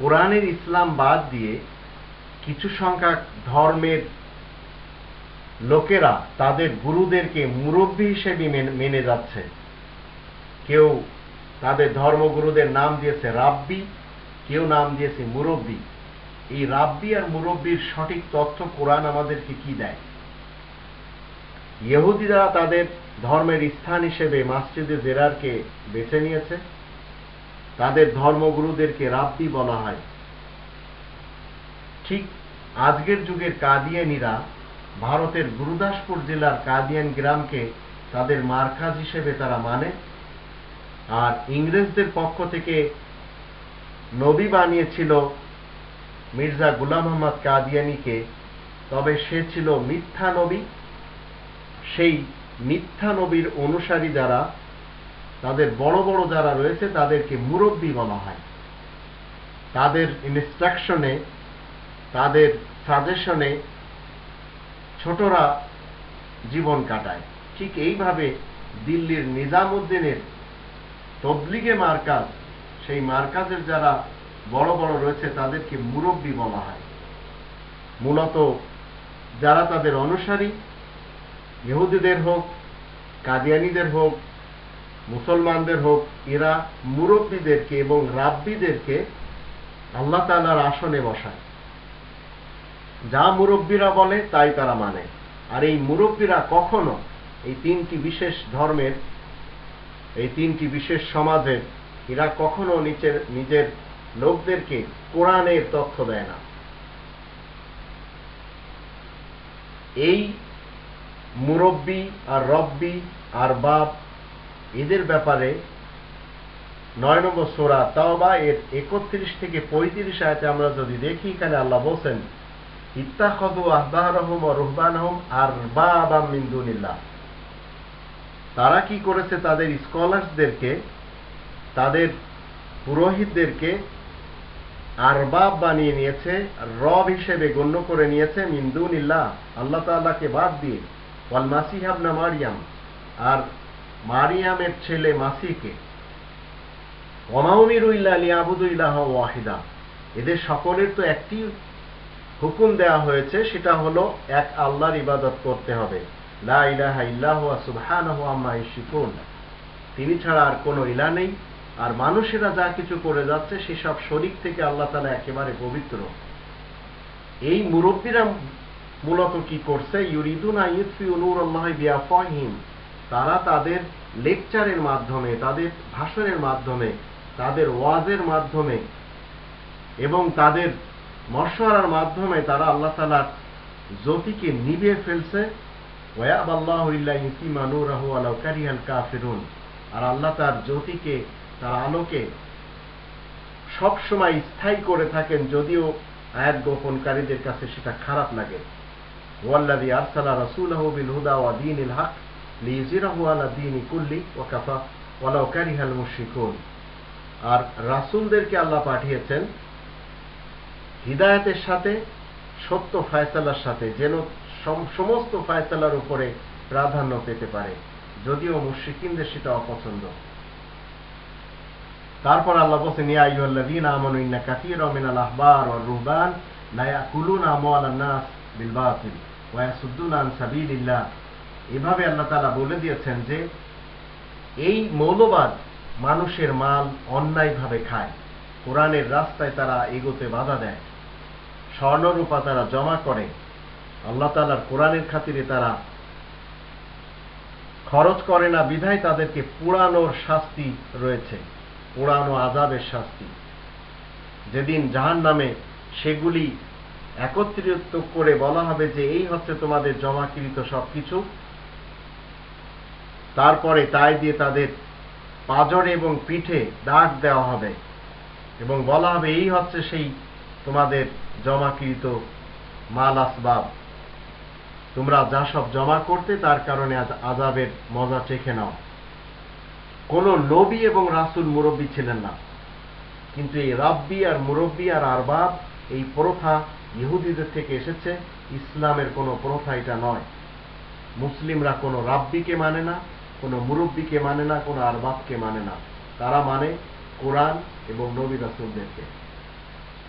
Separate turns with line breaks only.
কোরআনের ইসলাম বাদ দিয়ে কিছু সংখ্যক ধর্মের লোকেরা তাদের গুরুদেরকে মুরব্বী হিসেবে মেনে যাচ্ছে। কেউ তাদের ধর্মগুরুদের নাম দিয়েছে রাব্বি, কেউ নাম দিয়েছে মুরব্বী। এই রাব্বি আর মুরব্বীর সঠিক তথ্য কোরআন আমাদেরকে কি দেয়? ইহুদিরা তাদের ধর্মের স্থান হিসেবে মাসজিদে জেরারকে বেছে নিয়েছে। তাদের ধর্মগুরুদেরকে রাব্বি বলা হয়। ঠিক আজকের যুগের কাদিয়ানিরা ভারতের গুরুদাসপুর জেলার কাদিয়ান গ্রামকে তাদের মার্কাজ হিসেবে তারা মানে আর ইংরেজদের পক্ষ থেকে নবী বানিয়েছিল মির্জা গুলাম মোহাম্মদ কাদিয়ানিকে। তবে সে ছিল মিথ্যা নবী। সেই মিথ্যা নবীর অনুসারী যারা, তাদের বড় বড় যারা রয়েছে, তাদেরকে মুরব্বী বলা হয়। তাদের ইনস্ট্রাকশনে তাদের সাজেশনে ছোটরা জীবন কাটায়। ঠিক এইভাবে দিল্লির নিজামুদ্দিনের তবলিগে মার্কাজ, সেই মার্কাজের যারা বড় বড় রয়েছে, তাদেরকে মুরব্বী বলা হয়। মূলত যারা তাদের অনুসারী ইহুদিদের হোক, কাদিয়ানিদের হোক, মুসলমানদের হোক, এরা মুরব্বীদেরকে এবং রাব্বিদেরকে আল্লাহ তাআলার আসনে বসায়। যা মুরব্বীরা বলে, তাই তারা মানে। আর এই মুরব্বীরা কখনো এই তিনটি বিশেষ ধর্মের, এই তিনটি বিশেষ সমাজের, এরা কখনো নিচের, নিজের লোকদেরকে কোরআনের তথ্য দেয় না। এই মুরব্বী আর রব্বি আর বাপ, এদের ব্যাপারে নয় নম্বর সোরা তাওবা এর একত্রিশ থেকে পঁয়ত্রিশ আয়তে আমরা যদি দেখি, এখানে আল্লাহ বলছেন ইত্তাখদু আহবারহম ও রুহবানহম আর বা মিন্দুনিল্লাহ তারা কি করেছে? তাদের স্কলার্সদেরকে, তাদের পুরোহিতদেরকে আরবাব বানিয়ে নিয়েছে, রব হিসেবে গণ্য করে নিয়েছে মিন্দুনিল্লাহ আল্লাহ তাআলাকে বাদ দিয়ে ওয়াল মারিয়াম। আর মারিয়ামের ছেলে মাসিকে ওয়াহিদা। এদের সকলের তো একটি হুকুম দেওয়া হয়েছে, সেটা হলো এক আল্লাহর ইবাদত করতে হবে। লা ইলাহা ইল্লাহু আম্মা ইউশরিকুন তিনি ছাড়া আর কোনো ইলা নেই। আর মানুষেরা যা কিছু করে যাচ্ছে, সেসব শরিক থেকে আল্লাহ তালা একেবারে পবিত্র। এই মুরব্বীরা মূলত কি করছে? ইউরিদুনা নূরাল্লাহি বিআফওয়াহিম তারা তাদের লেকচারের মাধ্যমে, তাদের ভাষণের মাধ্যমে, তাদের ওয়াজের মাধ্যমে এবং তাদের মশওয়ারার মাধ্যমে তারা আল্লাহ তাআলার জ্যোতিকে নিভিয়ে ফেলছে। ওয়াব আল্লাহ ইউতিমা নূরাহু আলাউ কারিহাল কাফিরুন। আর আল্লাহ তার জ্যোতিকে, তার আলোকে সব সময় স্থায়ী করে থাকেন, যদিও আয়াত গোপনকারীদের কাছে সেটা খারাপ লাগে। রাসূলাহু বিল হুদা ওয়া দীনিল হক লিইয়ুযহিরাহু আলা দীনি কুল্লি ওয়া কাফা ওয়ালাউ কারিহাল আর রাসূলদেরকে আল্লাহ পাঠিয়েছেন হিদায়াতের সাথে, সত্য ফায়সালার সাথে, যেন সমস্ত ফায়সালার উপরে প্রাধান্য পেতে পারে, যদিও মুশরিকিনদের সেটা অপছন্দ। তারপর আল্লাহ বলছেন, ইয়া আইয়ুহাল্লাযীনা আমানু ইন্না কাসীরাম মিনাল আহবার ওয়ার রুহবান লা ইয়াকুলুনা আমওয়ালান নাস বিল বাতিল। এভাবে আল্লাহ তাআলা বলে দিয়েছেন যে, এই মৌলবাদ মানুষের মাল অন্যায়ভাবে খায়। কোরআনের রাস্তায় তারা এগোতে বাধা দেয়। স্বর্ণরূপা তারা জমা করে। আল্লাহ তাআলার কোরআনের খাতিরে তারা খরচ করে না, বিধায় তাদেরকে পুরানোর শাস্তি রয়েছে। পুরানো আজাবের শাস্তি। যেদিন জাহান নামে সেগুলি একত্রিত করে বলা হবে যে এই হচ্ছে তোমাদের জমাকৃত সবকিছু। তারপরে তাই দিয়ে তাদের পাজরে এবং পিঠে দাগ দেওয়া হবে এবং বলা হবে এই হচ্ছে সেই তোমাদের জমাকৃত মাল আসবাব। তোমরা যা সব জমা করতে তার কারণে আজ আজাবের মজা চেখে নাও। কোন নবী এবং রাসূল মুরব্বী ছিলেন না। কিন্তু এই রাব্বি আর মুরব্বী আর আরবাব এই প্রথা ইহুদিদের থেকে এসেছে, ইসলামের কোনো প্রথা এটা নয়। মুসলিমরা কোনো রাব্বিকে মানে না, কোনো মুরব্বীকে মানে না, কোনো আরবাবকে মানে না। তারা মানে কোরআন এবং নবী রাসুলদেরকে।